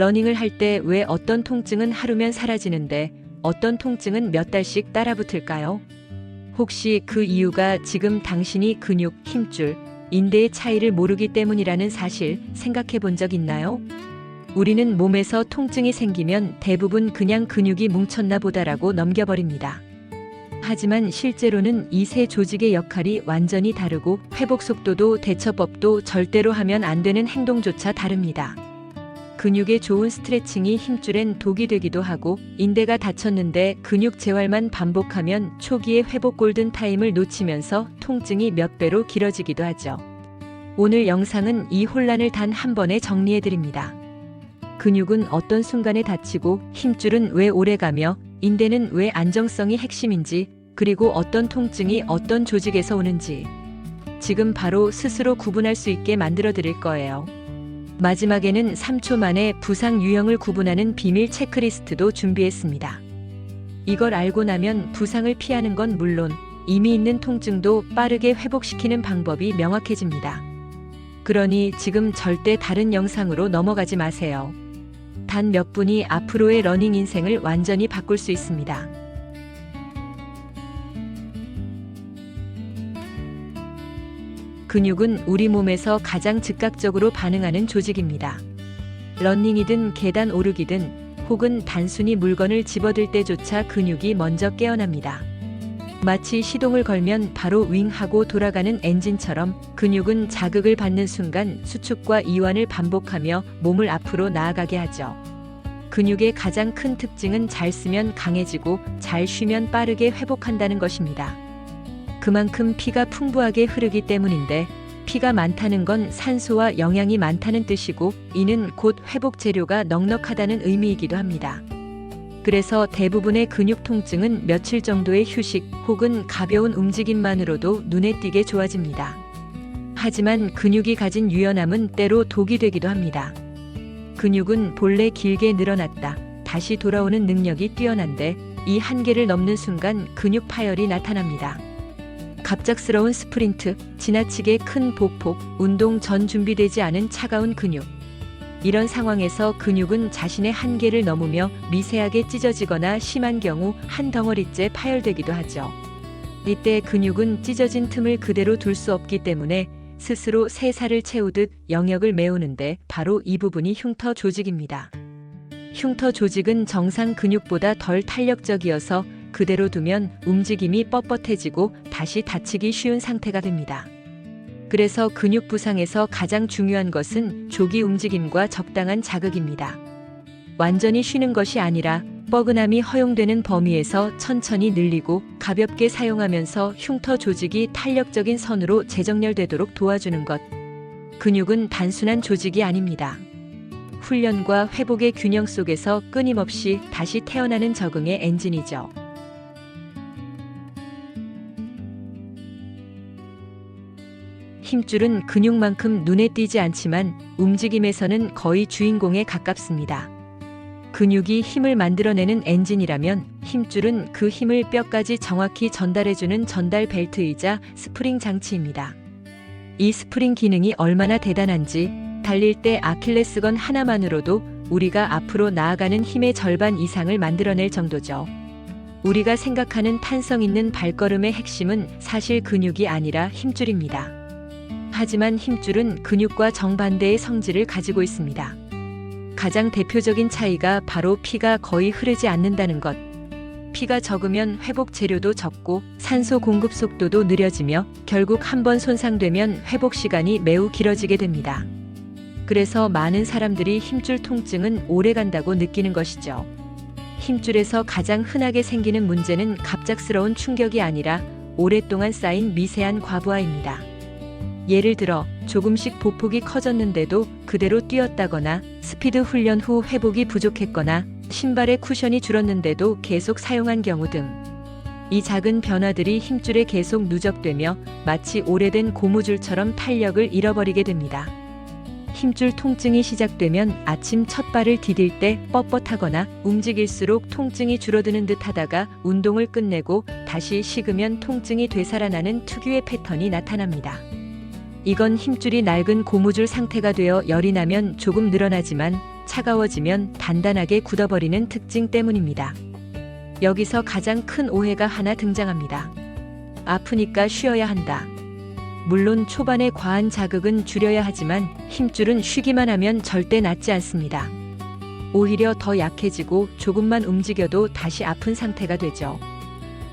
러닝을 할 때 왜 어떤 통증은 하루면 사라지는데 어떤 통증은 몇 달씩 따라붙을까요? 혹시 그 이유가 지금 당신이 근육, 힘줄, 인대의 차이를 모르기 때문이라는 사실 생각해 본 적 있나요? 우리는 몸에서 통증이 생기면 대부분 그냥 근육이 뭉쳤나 보다라고 넘겨버립니다. 하지만 실제로는 이 세 조직의 역할이 완전히 다르고 회복 속도도 대처법도 절대로 하면 안 되는 행동조차 다릅니다. 근육에 좋은 스트레칭이 힘줄엔 독이 되기도 하고 인대가 다쳤는데 근육 재활만 반복하면 초기의 회복 골든 타임을 놓치면서 통증이 몇 배로 길어지기도 하죠. 오늘 영상은 이 혼란을 단 한 번에 정리해 드립니다. 근육은 어떤 순간에 다치고 힘줄은 왜 오래가며 인대는 왜 안정성이 핵심인지 그리고 어떤 통증이 어떤 조직에서 오는지 지금 바로 스스로 구분할 수 있게 만들어 드릴 거예요. 마지막에는 3초 만에 부상 유형을 구분하는 비밀 체크리스트도 준비했습니다. 이걸 알고 나면 부상을 피하는 건 물론 이미 있는 통증도 빠르게 회복시키는 방법이 명확해집니다. 그러니 지금 절대 다른 영상으로 넘어가지 마세요. 단 몇 분이 앞으로의 러닝 인생을 완전히 바꿀 수 있습니다. 근육은 우리 몸에서 가장 즉각적으로 반응하는 조직입니다. 러닝이든 계단 오르기든 혹은 단순히 물건을 집어들 때조차 근육이 먼저 깨어납니다. 마치 시동을 걸면 바로 윙하고 돌아가는 엔진처럼 근육은 자극을 받는 순간 수축과 이완을 반복하며 몸을 앞으로 나아가게 하죠. 근육의 가장 큰 특징은 잘 쓰면 강해지고 잘 쉬면 빠르게 회복한다는 것입니다. 그만큼 피가 풍부하게 흐르기 때문인데 피가 많다는 건 산소와 영양이 많다는 뜻이고 이는 곧 회복 재료가 넉넉하다는 의미이기도 합니다. 그래서 대부분의 근육 통증은 며칠 정도의 휴식 혹은 가벼운 움직임만으로도 눈에 띄게 좋아집니다. 하지만 근육이 가진 유연함은 때로 독이 되기도 합니다. 근육은 본래 길게 늘어났다 다시 돌아오는 능력이 뛰어난데 이 한계를 넘는 순간 근육 파열이 나타납니다. 갑작스러운 스프린트, 지나치게 큰 보폭, 운동 전 준비되지 않은 차가운 근육. 이런 상황에서 근육은 자신의 한계를 넘으며 미세하게 찢어지거나 심한 경우 한 덩어리째 파열되기도 하죠. 이때 근육은 찢어진 틈을 그대로 둘 수 없기 때문에 스스로 새 살을 채우듯 영역을 메우는데 바로 이 부분이 흉터 조직입니다. 흉터 조직은 정상 근육보다 덜 탄력적이어서 그대로 두면 움직임이 뻣뻣해지고 다시 다치기 쉬운 상태가 됩니다. 그래서 근육 부상에서 가장 중요한 것은 조기 움직임과 적당한 자극입니다. 완전히 쉬는 것이 아니라 뻐근함이 허용되는 범위에서 천천히 늘리고 가볍게 사용하면서 흉터 조직이 탄력적인 선으로 재정렬되도록 도와주는 것. 근육은 단순한 조직이 아닙니다. 훈련과 회복의 균형 속에서 끊임없이 다시 태어나는 적응의 엔진이죠. 힘줄은 근육만큼 눈에 띄지 않지만 움직임에서는 거의 주인공에 가깝습니다. 근육이 힘을 만들어내는 엔진이라면 힘줄은 그 힘을 뼈까지 정확히 전달해주는 전달 벨트이자 스프링 장치입니다. 이 스프링 기능이 얼마나 대단한지 달릴 때 아킬레스건 하나만으로도 우리가 앞으로 나아가는 힘의 절반 이상을 만들어낼 정도죠. 우리가 생각하는 탄성 있는 발걸음의 핵심은 사실 근육이 아니라 힘줄입니다. 하지만 힘줄은 근육과 정반대의 성질을 가지고 있습니다. 가장 대표적인 차이가 바로 피가 거의 흐르지 않는다는 것. 피가 적으면 회복 재료도 적고 산소 공급 속도도 느려지며 결국 한번 손상되면 회복 시간이 매우 길어지게 됩니다. 그래서 많은 사람들이 힘줄 통증은 오래 간다고 느끼는 것이죠. 힘줄에서 가장 흔하게 생기는 문제는 갑작스러운 충격이 아니라 오랫동안 쌓인 미세한 과부하입니다. 예를 들어 조금씩 보폭이 커졌는데도 그대로 뛰었다거나 스피드 훈련 후 회복이 부족했거나 신발의 쿠션이 줄었는데도 계속 사용한 경우 등. 이 작은 변화들이 힘줄에 계속 누적되며 마치 오래된 고무줄처럼 탄력을 잃어버리게 됩니다. 힘줄 통증이 시작되면 아침 첫 발을 디딜 때 뻣뻣하거나 움직일수록 통증이 줄어드는 듯 하다가 운동을 끝내고 다시 식으면 통증이 되살아나는 특유의 패턴이 나타납니다. 이건 힘줄이 낡은 고무줄 상태가 되어 열이 나면 조금 늘어나지만 차가워지면 단단하게 굳어버리는 특징 때문입니다. 여기서 가장 큰 오해가 하나 등장합니다. 아프니까 쉬어야 한다. 물론 초반에 과한 자극은 줄여야 하지만 힘줄은 쉬기만 하면 절대 낫지 않습니다. 오히려 더 약해지고 조금만 움직여도 다시 아픈 상태가 되죠.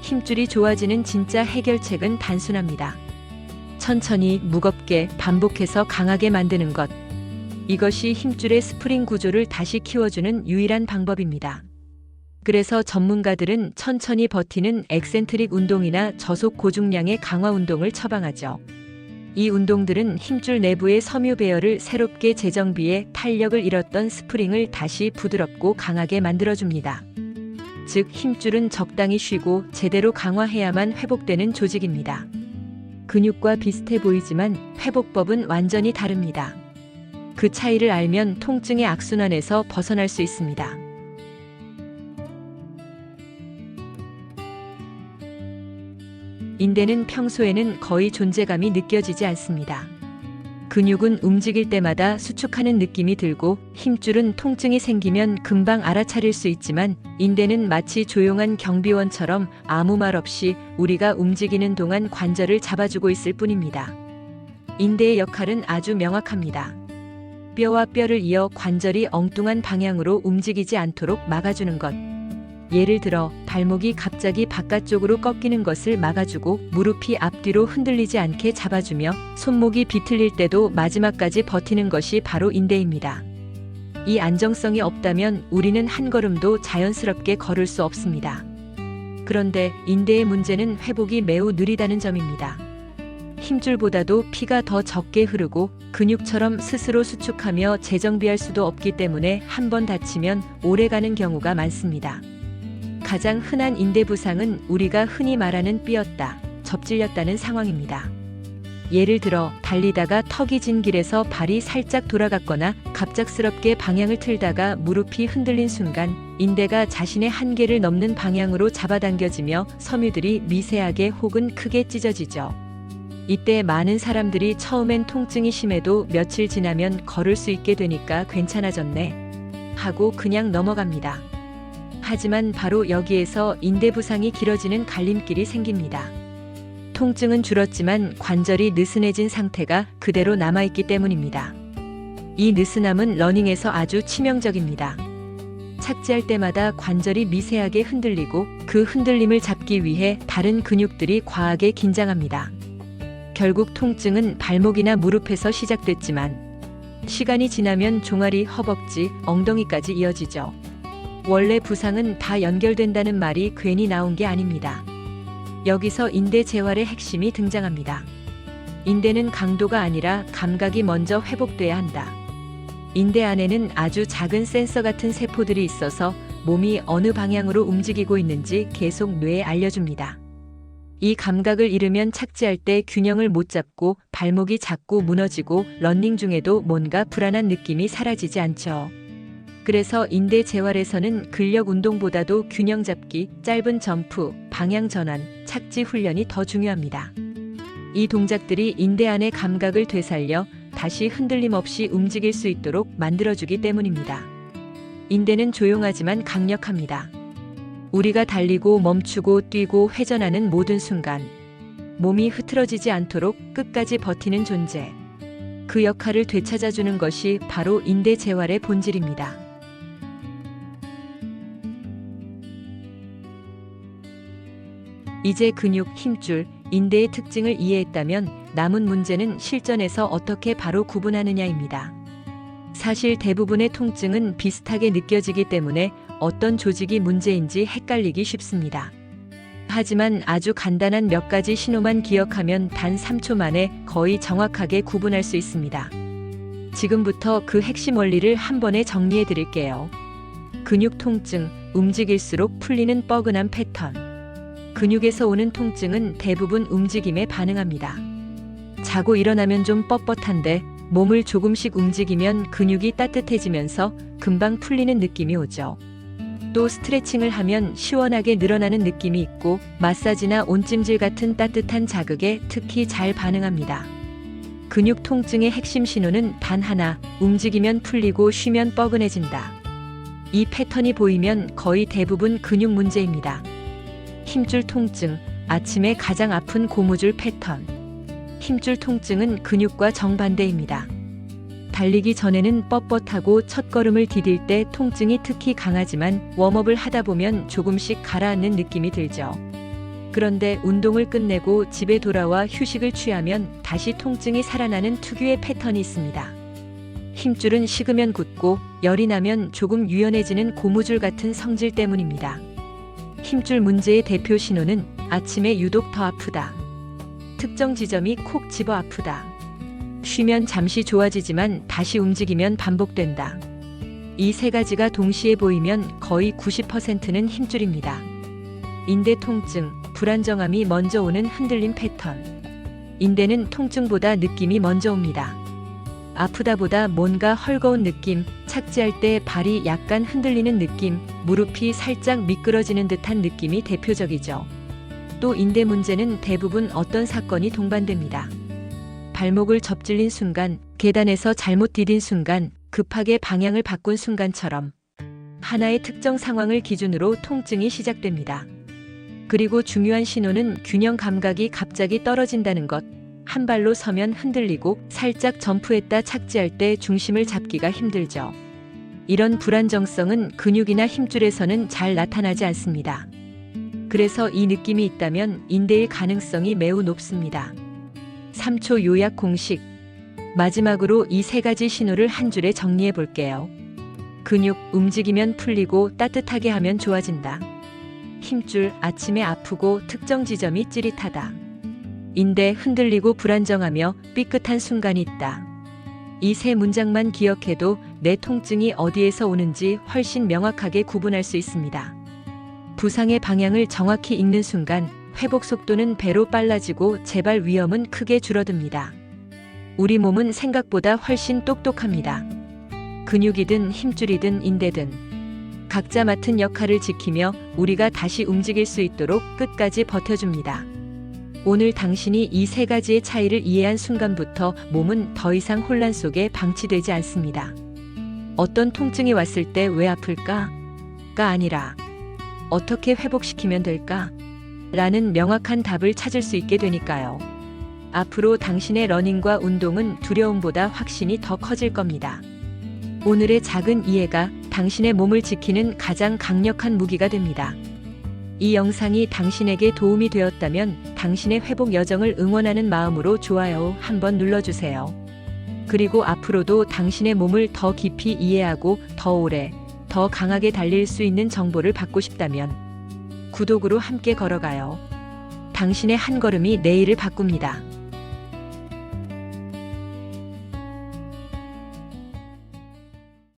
힘줄이 좋아지는 진짜 해결책은 단순합니다. 천천히 무겁게 반복해서 강하게 만드는 것. 이것이 힘줄의 스프링 구조를 다시 키워주는 유일한 방법입니다. 그래서 전문가들은 천천히 버티는 엑센트릭 운동이나 저속 고중량의 강화 운동을 처방하죠. 이 운동들은 힘줄 내부의 섬유 배열을 새롭게 재정비해 탄력을 잃었던 스프링을 다시 부드럽고 강하게 만들어줍니다. 즉, 힘줄은 적당히 쉬고 제대로 강화해야만 회복되는 조직입니다. 근육과 비슷해 보이지만 회복법은 완전히 다릅니다. 그 차이를 알면 통증의 악순환에서 벗어날 수 있습니다. 인대는 평소에는 거의 존재감이 느껴지지 않습니다. 근육은 움직일 때마다 수축하는 느낌이 들고 힘줄은 통증이 생기면 금방 알아차릴 수 있지만 인대는 마치 조용한 경비원처럼 아무 말 없이 우리가 움직이는 동안 관절을 잡아주고 있을 뿐입니다. 인대의 역할은 아주 명확합니다. 뼈와 뼈를 이어 관절이 엉뚱한 방향으로 움직이지 않도록 막아주는 것. 예를 들어 발목이 갑자기 바깥쪽으로 꺾이는 것을 막아주고 무릎이 앞뒤로 흔들리지 않게 잡아주며 손목이 비틀릴 때도 마지막까지 버티는 것이 바로 인대입니다. 이 안정성이 없다면 우리는 한 걸음도 자연스럽게 걸을 수 없습니다. 그런데 인대의 문제는 회복이 매우 느리다는 점입니다. 힘줄보다도 피가 더 적게 흐르고 근육처럼 스스로 수축하며 재정비할 수도 없기 때문에 한 번 다치면 오래가는 경우가 많습니다. 가장 흔한 인대 부상은 우리가 흔히 말하는 삐었다, 접질렸다는 상황입니다. 예를 들어 달리다가 턱이 진 길에서 발이 살짝 돌아갔거나 갑작스럽게 방향을 틀다가 무릎이 흔들린 순간 인대가 자신의 한계를 넘는 방향으로 잡아당겨지며 섬유들이 미세하게 혹은 크게 찢어지죠. 이때 많은 사람들이 처음엔 통증이 심해도 며칠 지나면 걸을 수 있게 되니까 괜찮아졌네 하고 그냥 넘어갑니다. 하지만 바로 여기에서 인대 부상이 길어지는 갈림길이 생깁니다. 통증은 줄었지만 관절이 느슨해진 상태가 그대로 남아있기 때문입니다. 이 느슨함은 러닝에서 아주 치명적입니다. 착지할 때마다 관절이 미세하게 흔들리고 그 흔들림을 잡기 위해 다른 근육들이 과하게 긴장합니다. 결국 통증은 발목이나 무릎에서 시작됐지만 시간이 지나면 종아리, 허벅지, 엉덩이까지 이어지죠. 원래 부상은 다 연결된다는 말이 괜히 나온 게 아닙니다. 여기서 인대 재활의 핵심이 등장합니다. 인대는 강도가 아니라 감각이 먼저 회복돼야 한다. 인대 안에는 아주 작은 센서 같은 세포들이 있어서 몸이 어느 방향으로 움직이고 있는지 계속 뇌에 알려줍니다. 이 감각을 잃으면 착지할 때 균형을 못 잡고 발목이 자꾸 무너지고 런닝 중에도 뭔가 불안한 느낌이 사라지지 않죠. 그래서 인대 재활에서는 근력 운동보다도 균형 잡기, 짧은 점프, 방향 전환, 착지 훈련이 더 중요합니다. 이 동작들이 인대 안의 감각을 되살려 다시 흔들림 없이 움직일 수 있도록 만들어주기 때문입니다. 인대는 조용하지만 강력합니다. 우리가 달리고 멈추고 뛰고 회전하는 모든 순간, 몸이 흐트러지지 않도록 끝까지 버티는 존재. 그 역할을 되찾아주는 것이 바로 인대 재활의 본질입니다. 이제 근육, 힘줄, 인대의 특징을 이해했다면 남은 문제는 실전에서 어떻게 바로 구분하느냐입니다. 사실 대부분의 통증은 비슷하게 느껴지기 때문에 어떤 조직이 문제인지 헷갈리기 쉽습니다. 하지만 아주 간단한 몇 가지 신호만 기억하면 단 3초 만에 거의 정확하게 구분할 수 있습니다. 지금부터 그 핵심 원리를 한 번에 정리해 드릴게요. 근육 통증, 움직일수록 풀리는 뻐근한 패턴. 근육에서 오는 통증은 대부분 움직임에 반응합니다. 자고 일어나면 좀 뻣뻣한데 몸을 조금씩 움직이면 근육이 따뜻해지면서 금방 풀리는 느낌이 오죠. 또 스트레칭을 하면 시원하게 늘어나는 느낌이 있고 마사지나 온찜질 같은 따뜻한 자극에 특히 잘 반응합니다. 근육 통증의 핵심 신호는 단 하나, 움직이면 풀리고 쉬면 뻐근해진다. 이 패턴이 보이면 거의 대부분 근육 문제입니다. 힘줄 통증, 아침에 가장 아픈 고무줄 패턴. 힘줄 통증은 근육과 정반대입니다. 달리기 전에는 뻣뻣하고 첫걸음을 디딜 때 통증이 특히 강하지만 웜업을 하다 보면 조금씩 가라앉는 느낌이 들죠. 그런데 운동을 끝내고 집에 돌아와 휴식을 취하면 다시 통증이 살아나는 특유의 패턴이 있습니다. 힘줄은 식으면 굳고 열이 나면 조금 유연해지는 고무줄 같은 성질 때문입니다. 힘줄 문제의 대표 신호는 아침에 유독 더 아프다. 특정 지점이 콕 집어 아프다. 쉬면 잠시 좋아지지만 다시 움직이면 반복된다. 이 세 가지가 동시에 보이면 거의 90%는 힘줄입니다. 인대 통증, 불안정함이 먼저 오는 흔들림 패턴. 인대는 통증보다 느낌이 먼저 옵니다. 아프다보다 뭔가 헐거운 느낌, 착지할 때 발이 약간 흔들리는 느낌, 무릎이 살짝 미끄러지는 듯한 느낌이 대표적이죠. 또 인대 문제는 대부분 어떤 사건이 동반됩니다. 발목을 접질린 순간, 계단에서 잘못 디딘 순간, 급하게 방향을 바꾼 순간처럼 하나의 특정 상황을 기준으로 통증이 시작됩니다. 그리고 중요한 신호는 균형 감각이 갑자기 떨어진다는 것. 한 발로 서면 흔들리고 살짝 점프했다 착지할 때 중심을 잡기가 힘들죠. 이런 불안정성은 근육이나 힘줄에서는 잘 나타나지 않습니다. 그래서 이 느낌이 있다면 인대일 가능성이 매우 높습니다. 3초 요약 공식. 마지막으로 이 세 가지 신호를 한 줄에 정리해 볼게요. 근육 움직이면 풀리고 따뜻하게 하면 좋아진다. 힘줄 아침에 아프고 특정 지점이 찌릿하다. 인대 흔들리고 불안정하며 삐끗한 순간이 있다. 이 세 문장만 기억해도 내 통증이 어디에서 오는지 훨씬 명확하게 구분할 수 있습니다. 부상의 방향을 정확히 읽는 순간 회복 속도는 배로 빨라지고 재발 위험은 크게 줄어듭니다. 우리 몸은 생각보다 훨씬 똑똑합니다. 근육이든 힘줄이든 인대든 각자 맡은 역할을 지키며 우리가 다시 움직일 수 있도록 끝까지 버텨줍니다. 오늘 당신이 이 세 가지의 차이를 이해한 순간부터 몸은 더 이상 혼란 속에 방치되지 않습니다. 어떤 통증이 왔을 때 왜 아플까? 가 아니라 어떻게 회복시키면 될까? 라는 명확한 답을 찾을 수 있게 되니까요. 앞으로 당신의 러닝과 운동은 두려움보다 확신이 더 커질 겁니다. 오늘의 작은 이해가 당신의 몸을 지키는 가장 강력한 무기가 됩니다. 이 영상이 당신에게 도움이 되었다면 당신의 회복 여정을 응원하는 마음으로 좋아요 한번 눌러주세요. 그리고 앞으로도 당신의 몸을 더 깊이 이해하고 더 오래, 더 강하게 달릴 수 있는 정보를 받고 싶다면 구독으로 함께 걸어가요. 당신의 한 걸음이 내일을 바꿉니다.